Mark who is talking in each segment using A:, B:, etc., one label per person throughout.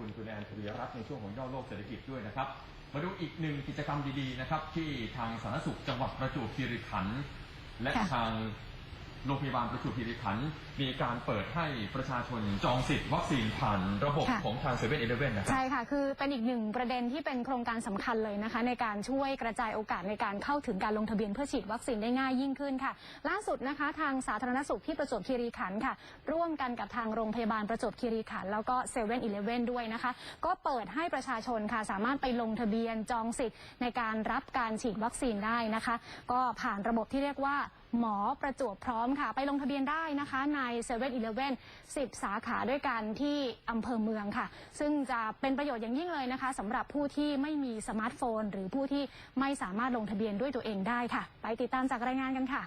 A: คุณคุณแอนทวีรัตน์ในช่วงของย่อโลกเศรษฐกิจด้วยนะครับ มาดูอีกหนึ่งกิจกรรมดีๆนะครับ ที่ทางสาธารณสุขจังหวัดประจวบคีรีขันธ์และ
B: ค่ะ
A: ทาง โรงพยาบาลประจวบคีรีขันธ์มีการเปิดให้ประชาชนจองสิทธิ์วัคซีนผ่านระบบ
B: ค่ะ
A: ของทางเซเว่นอีเลฟเว่นนะครับ
B: ใช่ค่ะ คือเป็นอีกหนึ่งประเด็นที่เป็นโครงการสำคัญเลยนะคะ ในการช่วยกระจายโอกาสในการเข้าถึงการลงทะเบียนเพื่อฉีดวัคซีนได้ง่ายยิ่งขึ้นค่ะ ล่าสุดนะคะ ทางสาธารณสุขที่ประจวบคีรีขันธ์ค่ะ ร่วมกันกับทางโรงพยาบาลประจวบคีรีขันธ์แล้วก็เซเว่นอีเลฟเว่นด้วยนะคะ ก็เปิดให้ประชาชนค่ะสามารถไปลงทะเบียนจองสิทธิ์ในการรับการฉีดวัคซีนได้นะคะ ก็ผ่านระบบที่เรียกว่า หมอประจวบพร้อมค่ะ ไปลงทะเบียนได้นะคะใน7 e เ e ่ e อ10 สาขาด้วยกันที่อำเภอเมืองค่ะ ซึ่งจะเป็นประโยชน์อย่างยิ่งเลยนะคะสำหรับผู้ที่ไม่มีสมาร์ทโฟน หรือผู้ที่ไม่สามารถลงทะเบียนด้วยตัวเองได้ค่ะ ไปติดตามจากรายงานกันค่ะ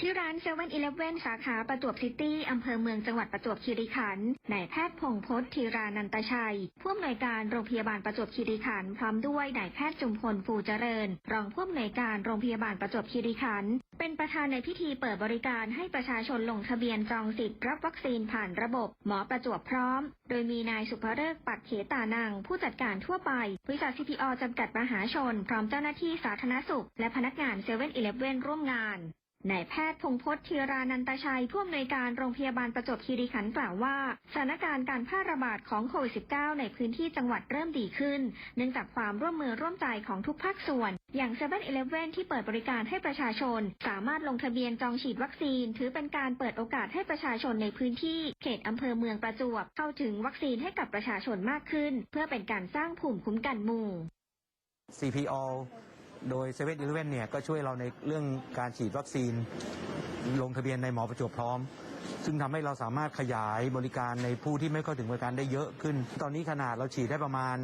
C: ที่ร้านเซเว่นอีเลฟเว่นสาขาประจวบซิตี้อำเภอเมืองจังหวัดประจวบคีรีขันธ์นายแพทย์พงพจน์ธีรานันตชัย ผู้อำนวยการโรงพยาบาลประจวบคีรีขันธ์พร้อมด้วยนายแพทย์จุมพลฟูเจริญ รองผู้อำนวยการโรงพยาบาลประจวบคีรีขันธ์เป็นประธานในพิธีเปิดบริการให้ประชาชนลงทะเบียนจองสิทธิ์รับวัคซีนผ่านระบบ หมอประจวบพร้อม โดยมีนายสุภเริกษ์ปักเขตานังผู้จัดการทั่วไปบริษัท CPO จำกัดมหาชน พร้อมเจ้าหน้าที่สาธารณสุข และพนักงานเซเว่นอีเลฟเว่นร่วมงาน นายแพทย์พงพจน์ธีรานันตชัยผู้อำนวยการโรงพยาบาลประจวบคีรีขันธ์กล่าวว่า สถานการณ์การแพร่ระบาดของโควิด -19 ในพื้นที่จังหวัดเริ่มดีขึ้น เนื่องจากความร่วมมือร่วมใจของทุกภาคส่วน อย่าง7 e เ e ่ e อที่เปิดบริการให้ประชาชน สามารถลงทะเบียนจองฉีดวัคซีน ถือเป็นการเปิดโอกาสให้ประชาชนในพื้นที่ เขตอำเภอเมืองประจวบเข้าถึงวัคซีนให้กับประชาชนมากขึ้น เพื่อเป็นการสร้างภูมิคุ้มกันหมู่
D: CPO โดย7 e เ e ่ e อเลเว่นเนี่ยก็ช่วยเราในเรื่องการฉีดวัคซีน ลงทะเบียนในหมอประจวบพร้อม ซึ่งทำให้เราสามารถขยายบริการในผู้ที่ไม่เข้าถึงบริการได้เยอะขึ้น ตอนนี้ขนาดเราฉีดได้ประมาณ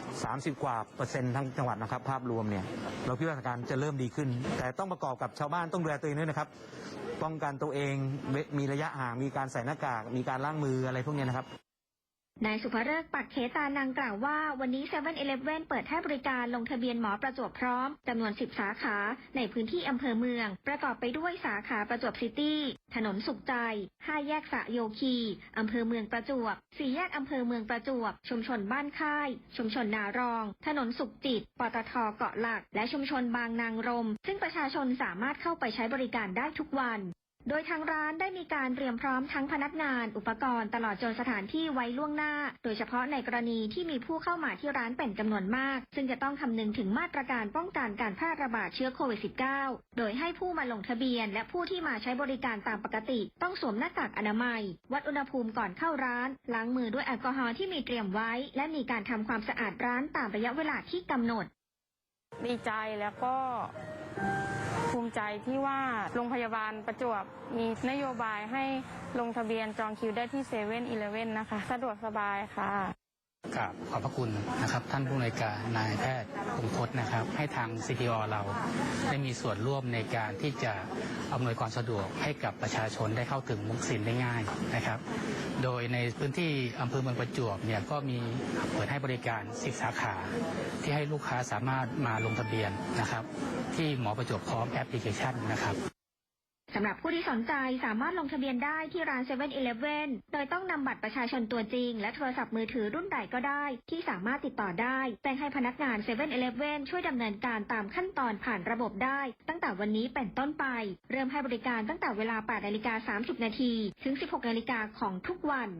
D: 30 กว่าเปอร์เซ็นต์ทั้งจังหวัดนะครับ ภาพรวมเนี่ยเราคิดว่าสถานการณ์จะเริ่มดีขึ้น แต่ต้องประกอบกับชาวบ้านต้องดูแลตัวเองด้วยนะครับป้องกันตัวเองมีระยะห่างมีการใส่หน้ากากมีการล้างมืออะไรพวกนี้นะครับ
C: นายสุภเริกษ์ปักเขตานังกล่าวว่า วันนี้7 e เ e ่ e เปิดให้บริการลงทะเบียนหมอประจวบพร้อมจำนวน 10 สาขา ในพื้นที่อำเภอเมือง ประกอบไปด้วยสาขาประจวบซิตี้ ถนนสุขใจ5แยกสะโยคีอำเภอเมืองประจวบ4แยกอำเภอเมืองประจวบ ชุมชนบ้านค่าย ชุมชนนารอง ถนนสุขจิต ปตทเกาะหลัก และชุมชนบางนางรม ซึ่งประชาชนสามารถเข้าไปใช้บริการได้ทุกวัน โดยทางร้านได้มีการเตรียมพร้อมทั้งพนักงาน อุปกรณ์ตลอดจนสถานที่ไว้ล่วงหน้า โดยเฉพาะในกรณีที่มีผู้เข้ามาที่ร้านเป็นจำนวนมาก ซึ่งจะต้องคำนึงถึงมาตรการป้องกันการแพร่ระบาดเชื้อโควิด -19 โดยให้ผู้มาลงทะเบียน และผู้ที่มาใช้บริการตามปกติ ต้องสวมหน้ากากอนามัย วัดอุณหภูมิก่อนเข้าร้าน ล้างมือด้วยแอลกอฮอล์ที่มีเตรียมไว้ และมีการทำความสะอาดร้านตามระยะเวลาที่กำหนด
E: ดีใจแล้วก็ ภูมิใจที่ว่าโรงพยาบาลประจวบมีนโยบายให้ลงทะเบียนจองคิวได้ที่เซเว่นอีเลฟเว่นนะคะ สะดวกสบายค่ะ
F: กราบขอบพระคุณนะครับท่านผู้อำนวยการนายแพทย์พงพจน์นะครับ ให้ทาง CPO เราได้มีส่วนร่วมในการที่จะอำนวยความสะดวกให้กับประชาชนได้เข้าถึงวัคซีนได้ง่ายนะครับ โดยในพื้นที่อำเภอเมืองประจวบเนี่ยก็มีเปิดให้บริการ 10 สาขา ที่ให้ลูกค้าสามารถมาลงทะเบียนนะครับ ที่หมอประจวบพร้อมแอปพลิเคชันนะครับ
C: สำหรับผู้ที่สนใจสามารถลงทะเบียนได้ที่ร้าน7 e เ e ่ e อโดยต้องนำบัตรประชาชนตัวจริง และโทรศัพท์มือถือรุ่นใดก็ได้ ที่สามารถติดต่อได้แจ้งให้พนักงาน7 e เ e ่ e ช่วยดำเนินการตามขั้นตอนผ่านระบบได้ ตั้งแต่วันนี้เป็นต้นไป เริ่มให้บริการตั้งแต่เวลา8นาฬิกา30 นาทีถึง 16นาฬิกาของทุกวัน